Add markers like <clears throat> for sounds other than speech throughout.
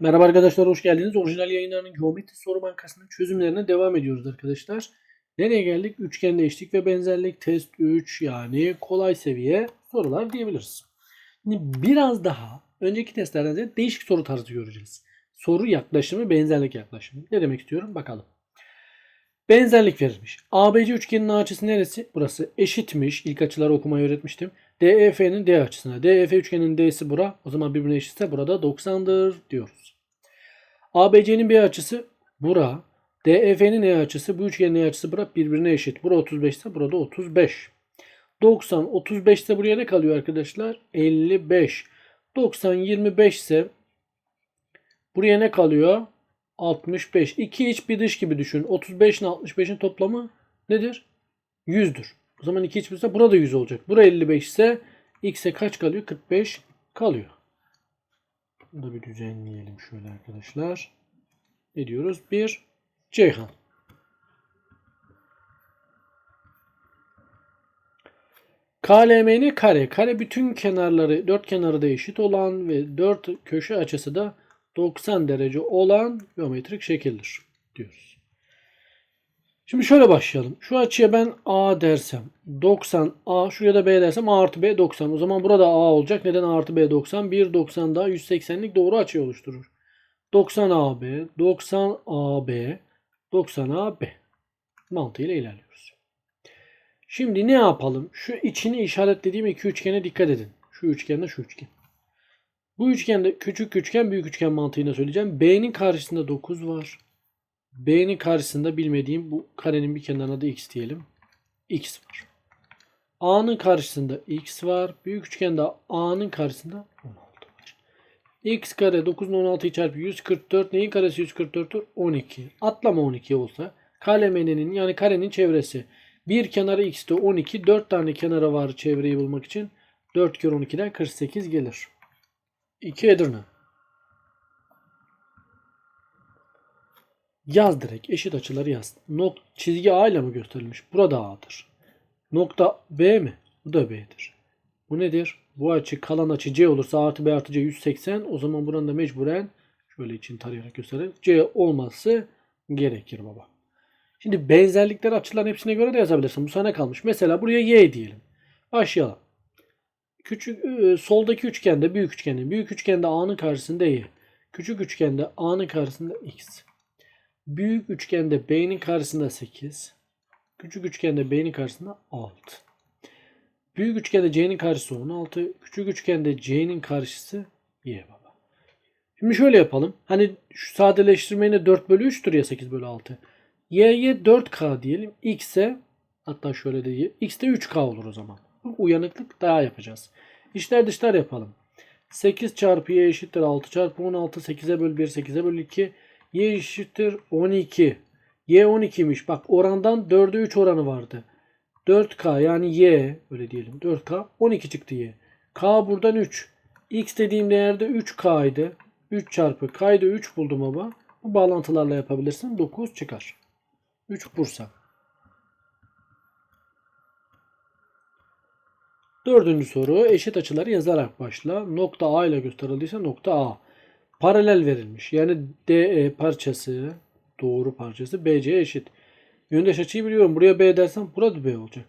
Merhaba arkadaşlar hoş geldiniz. Orijinal yayınlarının geometri soru bankasının çözümlerine devam ediyoruz arkadaşlar. Nereye geldik? Üçgende eşlik ve benzerlik test 3 yani kolay seviye sorular diyebiliriz. Şimdi biraz daha önceki testlerden ziyade değişik soru tarzı göreceğiz. Soru yaklaşımı, benzerlik yaklaşımı. Ne demek istiyorum? Bakalım. Benzerlik verilmiş. ABC üçgeninin açısı neresi? Burası eşitmiş. İlk açıları okumayı öğretmiştim. DEF'nin D açısına. DEF üçgeninin D'si bura. O zaman birbirine eşitse burada 90'dır diyoruz. ABC'nin B açısı bura. DEF'nin E açısı bu üçgenin E açısı bura birbirine eşit. Bura 35 ise burada 35. 90 35 ise buraya ne kalıyor arkadaşlar? 55. 90 25 ise buraya ne kalıyor? 65. İki iç bir dış gibi düşün. 35 ile 65'in toplamı nedir? 100'dür. O zaman iki iç bir ise burada 100 olacak. Bura 55 ise x'e kaç kalıyor? 45 kalıyor. Bunu da bir düzenleyelim şöyle arkadaşlar. Ne diyoruz? Bir Ceyhan. KLM'nin kare. Kare bütün kenarları, dört kenarı da eşit olan ve dört köşe açısı da 90 derece olan geometrik şekildir diyoruz. Şimdi şöyle başlayalım. Şu açıya ben A dersem 90 A şuraya da B dersem A artı B 90. O zaman burada A olacak. Neden A artı B 90? 1 90 daha 180'lik doğru açıyı oluşturur. 90 AB 90 AB 90 AB mantığıyla ilerliyoruz. Şimdi ne yapalım? Şu içini işaretlediğim iki üçgene dikkat edin. Şu üçgenle şu üçgen. Bu üçgende küçük üçgen büyük üçgen mantığıyla söyleyeceğim. B'nin karşısında 9 var. B'nin karşısında bilmediğim bu karenin bir kenarına da x diyelim. x var. A'nın karşısında x var. Büyük üçgende A'nın karşısında 16 var. x kare 9'un 16'yı çarpı 144. Neyin karesi 144'tür? 12. Atlama 12 olsa. KLMN'nin yani karenin çevresi. Bir kenarı x'te 12. 4 tane kenarı var çevreyi bulmak için. 4 kere 12'den 48 gelir. 2 Edirne. Yaz direkt. Eşit açıları yaz. Nok çizgi A ile mi gösterilmiş? Burada A'dır. Nokta B mi? Bu da B'dir. Bu nedir? Bu açı kalan açı C olursa artı B artı C 180. O zaman buranın da mecburen şöyle için tarayarak gösterelim. C olması gerekir baba. Şimdi benzerlikleri açıların hepsine göre de yazabilirsin. Bu sana kalmış. Mesela buraya Y diyelim. Başlayalım. Küçük e, soldaki üçgende büyük üçgende büyük üçgende A'nın karşısında Y. Küçük üçgende A'nın karşısında X. Büyük üçgende B'nin karşısında 8. Küçük üçgende B'nin karşısında 6. Büyük üçgende C'nin karşısı 16. Küçük üçgende C'nin karşısı Y baba. Şimdi şöyle yapalım. Hani şu sadeleştirmeyle 4 bölü 3'tür ya 8 bölü 6. Y'ye 4K diyelim. X'e hatta şöyle de X'te 3K olur o zaman. Uyanıklık daha yapacağız. İşler dışlar yapalım. 8 çarpı Y eşittir 6 çarpı 16. 8'e böl 1 8'e böl 2. Y eşittir 12. Y 12'ymiş. Bak orandan 4'e 3 oranı vardı. 4K yani Y öyle diyelim. 4K 12 çıktı Y. K buradan 3. X dediğim değerde 3K'ydı. 3 çarpı K'ydı 3 buldum baba. Bu bağlantılarla yapabilirsin. 9 çıkar. 3 Bursa. Dördüncü soru eşit açıları yazarak başla. Nokta A ile gösterildiyse nokta A. Paralel verilmiş. Yani DE parçası doğru parçası BC eşit. Yöndeş açıyı biliyorum. Buraya B dersem burada B olacak.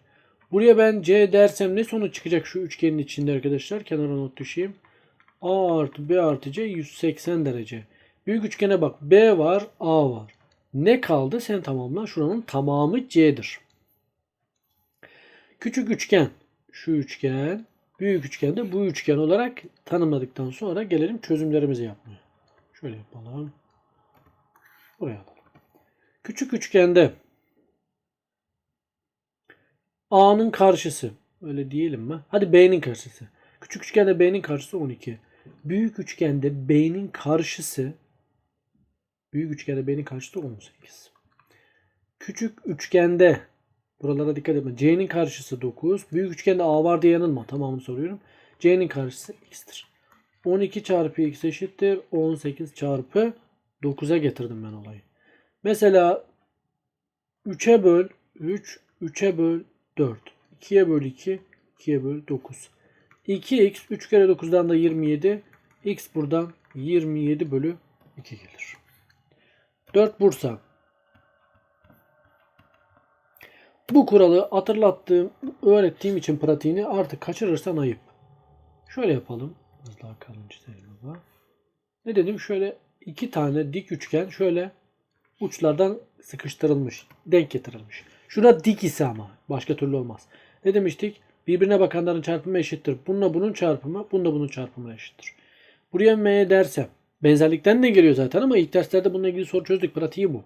Buraya ben C dersem ne sonuç çıkacak şu üçgenin içinde arkadaşlar? Kenara not düşeyim. A artı B artı C 180 derece. Büyük üçgene bak. B var A var. Ne kaldı? Sen tamamla. Şuranın tamamı C'dir. Küçük üçgen. Şu üçgen. Büyük üçgen de bu üçgen olarak tanımladıktan sonra gelelim çözümlerimizi yapmaya. Şöyle yapalım. Buraya alalım. Küçük üçgende A'nın karşısı. Öyle diyelim mi? Hadi B'nin karşısı. Küçük üçgende B'nin karşısı 12. Büyük üçgende B'nin karşısı Büyük üçgende B'nin karşısı 18. Küçük üçgende buralara dikkat etme. C'nin karşısı 9. Büyük üçgende A var diye yanılma. Tamamını soruyorum. C'nin karşısı X'tir. 12 çarpı X eşittir. 18 çarpı 9'a getirdim ben olayı. Mesela 3'e böl 3, 3'e böl 4. 2'ye böl 2, 2'ye böl 9. 2x 3 kere 9'dan da 27. X buradan 27 bölü 2 gelir. 4 Bursa. Bu kuralı hatırlattığım, öğrettiğim için pratiğini artık kaçırırsan ayıp. Şöyle yapalım. Az daha kalın çizelim baba. Ne dedim? Şöyle iki tane dik üçgen şöyle uçlardan sıkıştırılmış, denk getirilmiş. Şura dik ise ama başka türlü olmaz. Ne demiştik? Birbirine bakanların çarpımı eşittir. Bununla bunun çarpımı, bununla bunun çarpımı eşittir. Buraya m dersem benzerlikten de geliyor zaten ama ilk derslerde bununla ilgili soru çözdük. Pratiği bu.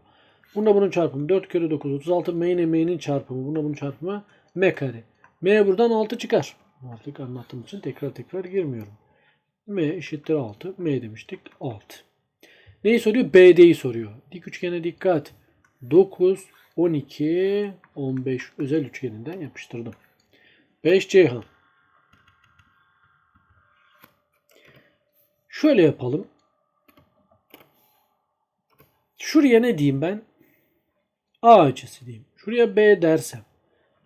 Bununla bunun çarpımı 4 kere 9 36 m ile m'nin çarpımı. Bununla bunun çarpımı m kare. m buradan 6 çıkar. Artık anlattığım için tekrar tekrar girmiyorum. m eşittir 6. m demiştik 6. Neyi soruyor? BD'yi soruyor. Dik üçgene dikkat. 9, 12, 15 özel üçgeninden yapıştırdım. 5 Ceyhan. Şöyle yapalım. Şuraya ne diyeyim ben? A açısı diyeyim. Şuraya B dersem.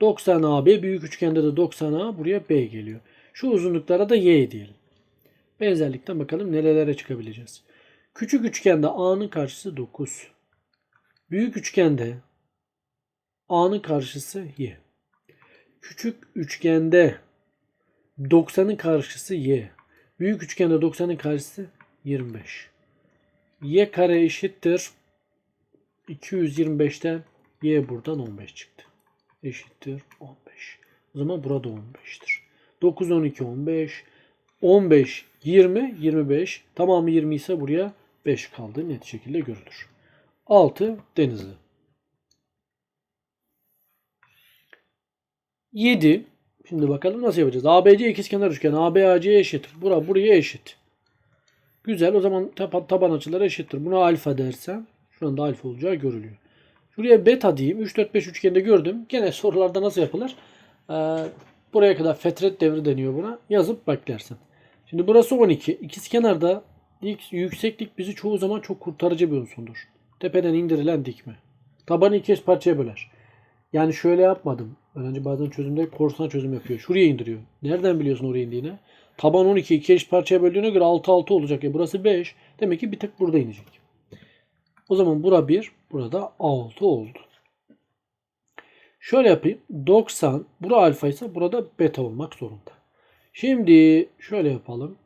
90 AB büyük üçgende de 90 A buraya B geliyor. Şu uzunluklara da Y diyelim. Benzerlikten bakalım nerelere çıkabileceğiz. Küçük üçgende A'nın karşısı 9. Büyük üçgende A'nın karşısı Y. Küçük üçgende 90'ın karşısı Y. Büyük üçgende 90'ın karşısı 25. Y kare eşittir. 225'ten Y buradan 15 çıktı. Eşittir 15. O zaman burada 15'tir. 9, 12, 15. 15, 20, 25. Tamamı 20 ise buraya 5 kaldı. Net şekilde görülür. 6 Denizli. 7. Şimdi bakalım nasıl yapacağız. ABC ikizkenar üçgen. ABAC eşittir. Bura buraya eşit. Güzel. O zaman taban, açıları eşittir. Buna alfa dersem şu anda alfa olacağı görülüyor. Şuraya beta diyeyim. 3, 4, 5 üçgende gördüm. Gene sorularda nasıl yapılır? Ee, buraya kadar fetret devri deniyor buna. Yazıp beklersin. Şimdi burası 12. İkizkenarda ilk yükseklik bizi çoğu zaman çok kurtarıcı bir unsurdur. Tepeden indirilen dikme. Tabanı iki eş parçaya böler. Yani şöyle yapmadım. Öğrenci bazen çözümde korsan çözüm yapıyor. Şuraya indiriyor. Nereden biliyorsun oraya indiğini? Taban 12 iki eş parçaya böldüğüne göre 6 6 olacak. E burası 5. Demek ki bir tık burada inecek. O zaman bura 1, burada 6 oldu. Şöyle yapayım. 90, bura alfa ise burada beta olmak zorunda. Şimdi şöyle yapalım.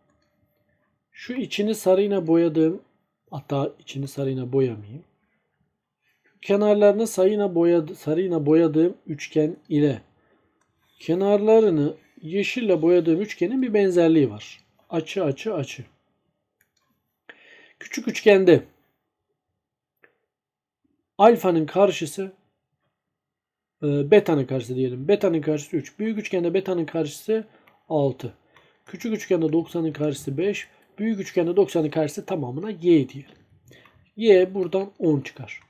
Şu içini sarıyla boyadığım hatta içini sarıyla boyamayayım. Kenarlarını sarıyla boyadı, sarıyla boyadığım üçgen ile kenarlarını yeşille boyadığım üçgenin bir benzerliği var. Açı açı açı. Küçük üçgende alfanın karşısı e, beta'nın karşısı diyelim. Beta'nın karşısı 3. Büyük üçgende beta'nın karşısı 6. Küçük üçgende 90'ın karşısı 5. Büyük üçgende 90'ın karşısı tamamına y diyelim. Y buradan 10 çıkar.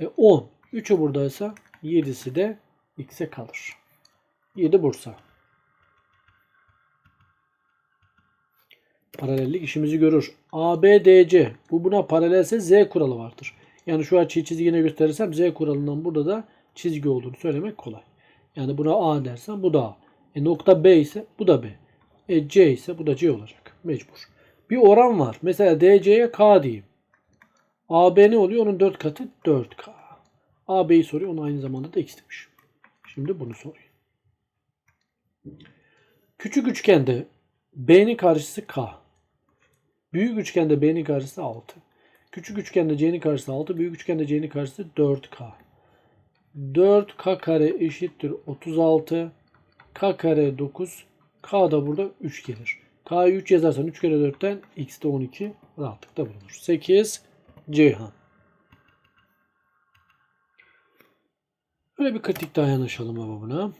E 10. 3'ü buradaysa 7'si de x'e kalır. 7 Bursa. Paralellik işimizi görür. ABDC. Bu buna paralelse Z kuralı vardır. Yani şu açıyı çizgine gösterirsem Z kuralından burada da çizgi olduğunu söylemek kolay. Yani buna A dersem bu da A. E nokta B ise bu da B. E C ise bu da C olacak. Mecbur. Bir oran var. Mesela DC'ye K diyeyim. AB ne oluyor? Onun 4 katı 4K. AB'yi soruyor. Onu aynı zamanda da X demiş. Şimdi bunu soruyor. Küçük üçgende B'nin karşısı K. Büyük üçgende B'nin karşısı 6. Küçük üçgende C'nin karşısı 6. Büyük üçgende C'nin karşısı 4K. 4K kare eşittir 36. K kare 9. K da burada 3 gelir. K'yı 3 yazarsan 3 kere 4'ten X de 12 rahatlıkla bulunur. 8 Ceyhan. Böyle bir kritik daha yanaşalım ama buna.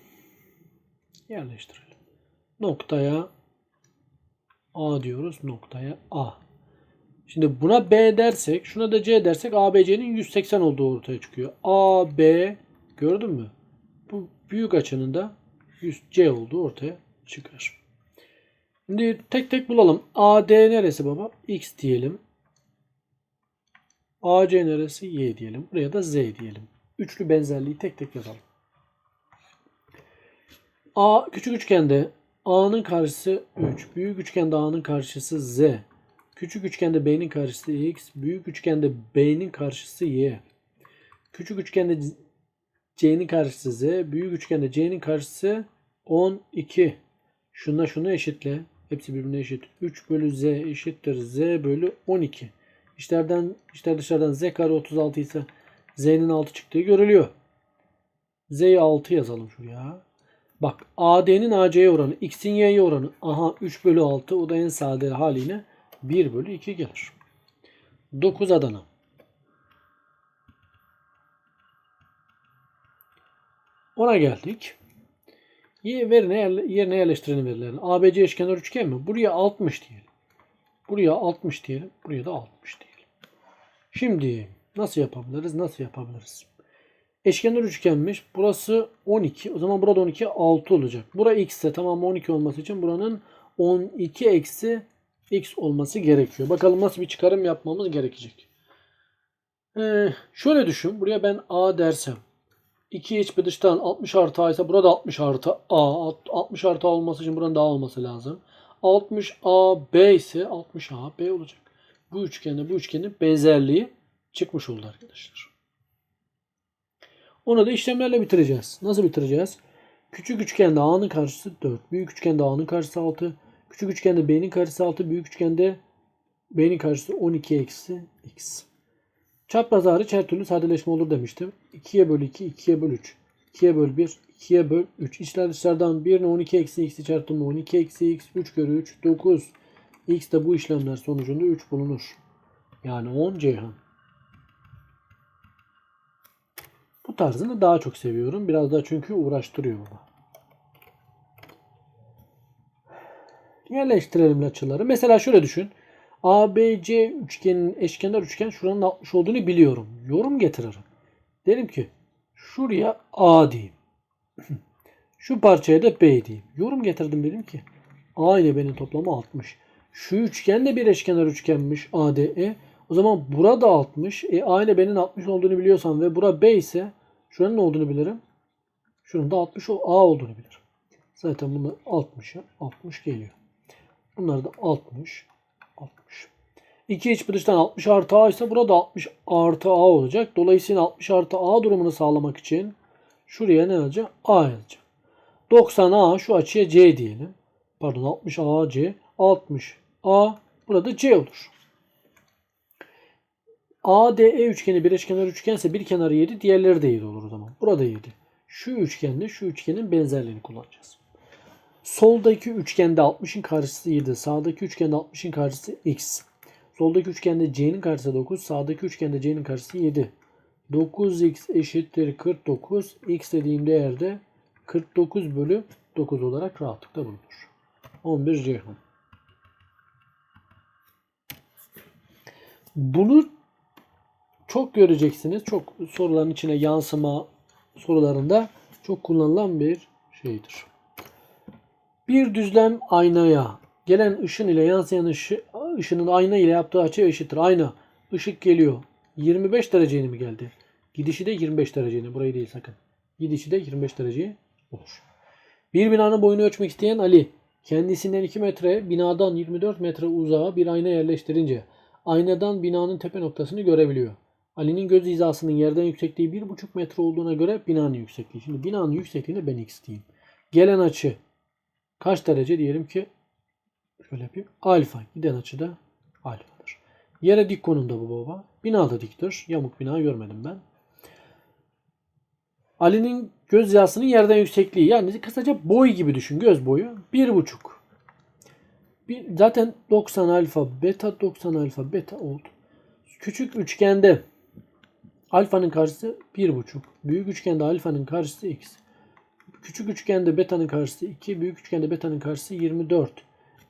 Yerleştirelim. Noktaya A diyoruz. Noktaya A. Şimdi buna B dersek, şuna da C dersek ABC'nin 180 olduğu ortaya çıkıyor. AB gördün mü? Bu büyük açının da 100 C olduğu ortaya çıkar. Şimdi tek tek bulalım. AD neresi baba? X diyelim. AC neresi? Y diyelim. Buraya da Z diyelim. Üçlü benzerliği tek tek yazalım. A küçük üçgende A'nın karşısı 3. Büyük üçgende A'nın karşısı Z. Küçük üçgende B'nin karşısı X. Büyük üçgende B'nin karşısı Y. Küçük üçgende C'nin karşısı Z. Büyük üçgende C'nin karşısı 12. Şunla şunu eşitle. Hepsi birbirine eşit. 3 bölü Z eşittir. Z bölü 12. İşlerden, işler dışarıdan Z kare 36 ise Z'nin 6 çıktığı görülüyor. Z'ye 6 yazalım şuraya. Bak AD'nin AC'ye oranı, X'in Y'ye oranı. Aha 3 bölü 6 o da en sade haliyle 1 bölü 2 gelir. 9 Adana. Ona geldik. Y verine yerle- yerine yerleştirelim verilerini. ABC eşkenar üçgen mi? Buraya 60 diyelim. Buraya 60 diyelim. Buraya da 60 diyelim. Şimdi nasıl yapabiliriz? Nasıl yapabiliriz? Eşkenar üçgenmiş. Burası 12. O zaman burada 12 6 olacak. Bura x ise tamam 12 olması için buranın 12 eksi x olması gerekiyor. Bakalım nasıl bir çıkarım yapmamız gerekecek. Ee, şöyle düşün. Buraya ben a dersem 2 iç bir dıştan 60 artı a ise burada 60 artı a. 60 artı a olması için buranın da a olması lazım. 60 a b ise 60 a b olacak. Bu üçgende bu üçgenin benzerliği çıkmış oldu arkadaşlar. Onu da işlemlerle bitireceğiz. Nasıl bitireceğiz? Küçük üçgende a'nın karşısı 4. Büyük üçgende a'nın karşısı 6. Küçük üçgende b'nin karşısı 6. Büyük üçgende b'nin karşısı 12 eksi x. Çapraz hariç her türlü sadeleşme olur demiştim. 2'ye böl 2, 2'ye böl 3. 2'ye böl 1, 2'ye böl 3. İçler dışlardan 1 ile 12 eksi x'i çarptığımda 12 eksi x 3 kere 3 9. x de bu işlemler sonucunda 3 bulunur. Yani 10 Ceyhan. Bu tarzını daha çok seviyorum. Biraz daha çünkü uğraştırıyor baba. Yerleştirelim açıları. Mesela şöyle düşün. ABC üçgenin eşkenar üçgen şuranın 60 olduğunu biliyorum. Yorum getiririm. Derim ki şuraya A diyeyim. <clears throat> Şu parçaya da B diyeyim. Yorum getirdim dedim ki A ile B'nin toplamı 60. Şu üçgen de bir eşkenar üçgenmiş ADE. O zaman burada 60. E, A ile B'nin 60 olduğunu biliyorsam ve bura B ise şuranın ne olduğunu bilirim. Şunun da 60 o- A olduğunu bilirim. Zaten bunlar 60'a 60 geliyor. Bunlar da 60 60. 2 iç bir dıştan 60 artı A ise burada 60 artı A olacak. Dolayısıyla 60 artı A durumunu sağlamak için şuraya ne yazacağım? A yazacağım. 90 A şu açıya C diyelim. Pardon 60 A C 60 A burada C olur. ADE üçgeni bir eşkenar üçgense bir kenarı 7 diğerleri de 7 olur o zaman. Burada 7. Şu üçgenle şu üçgenin benzerliğini kullanacağız. Soldaki üçgende 60'ın karşısı 7. Sağdaki üçgende 60'ın karşısı x. Soldaki üçgende c'nin karşısı 9. Sağdaki üçgende c'nin karşısı 7. 9x eşittir 49. x dediğim değerde 49 bölü 9 olarak rahatlıkla bulunur. 11 Ceyhan. Bunu çok göreceksiniz. Çok soruların içine yansıma sorularında çok kullanılan bir şeydir. Bir düzlem aynaya gelen ışın ile yansıyan ışı, ışının ayna ile yaptığı açı eşittir. Ayna ışık geliyor. 25 dereceye mi geldi? Gidişi de 25 dereceye. Burayı değil sakın. Gidişi de 25 dereceye olur. Bir binanın boyunu ölçmek isteyen Ali kendisinden 2 metre binadan 24 metre uzağa bir ayna yerleştirince aynadan binanın tepe noktasını görebiliyor. Ali'nin göz hizasının yerden yüksekliği 1,5 metre olduğuna göre binanın yüksekliği. Şimdi binanın yüksekliğini ben x diyeyim. Gelen açı kaç derece diyelim ki şöyle yapayım. Alfa. Giden açı da alfadır. Yere dik konumda bu baba. Bina da diktir. Yamuk bina görmedim ben. Ali'nin göz hizasının yerden yüksekliği yani kısaca boy gibi düşün göz boyu. 1,5. Bir, zaten 90 alfa beta 90 alfa beta oldu. Küçük üçgende alfanın karşısı 1,5. Büyük üçgende alfanın karşısı x. Küçük üçgende beta'nın karşısı 2. Büyük üçgende beta'nın karşısı 24.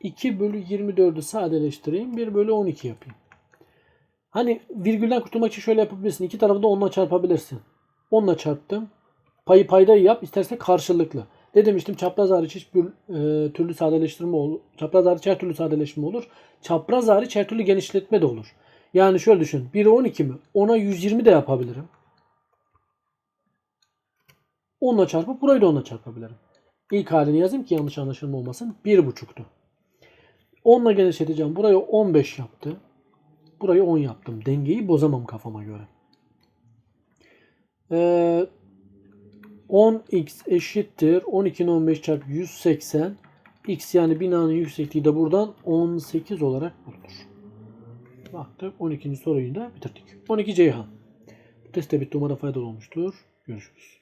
2 bölü 24'ü sadeleştireyim. 1 bölü 12 yapayım. Hani virgülden kurtulmak için şöyle yapabilirsin. İki tarafı da 10'la çarpabilirsin. 10'la çarptım. Payı paydayı yap. İstersen karşılıklı. Ne demiştim? Çapraz hariç hiçbir e, türlü sadeleştirme olur. Çapraz hariç her türlü sadeleşme olur. Çapraz hariç her türlü genişletme de olur. Yani şöyle düşün. 1'e 12 mi? 10'a 120 de yapabilirim. 10'la çarpıp burayı da 10'la çarpabilirim. İlk halini yazayım ki yanlış anlaşılma olmasın. 1,5'tu. 10 ile genişleteceğim. Burayı 15 yaptı. Burayı 10 yaptım. Dengeyi bozamam kafama göre. Ee, 10x eşittir. 12'nin 15 çarpı 180. X yani binanın yüksekliği de buradan 18 olarak bulunur. Baktık 12. soruyu da bitirdik. 12 Ceyhan. Bu testte bitti. Umarım faydalı olmuştur. Görüşürüz.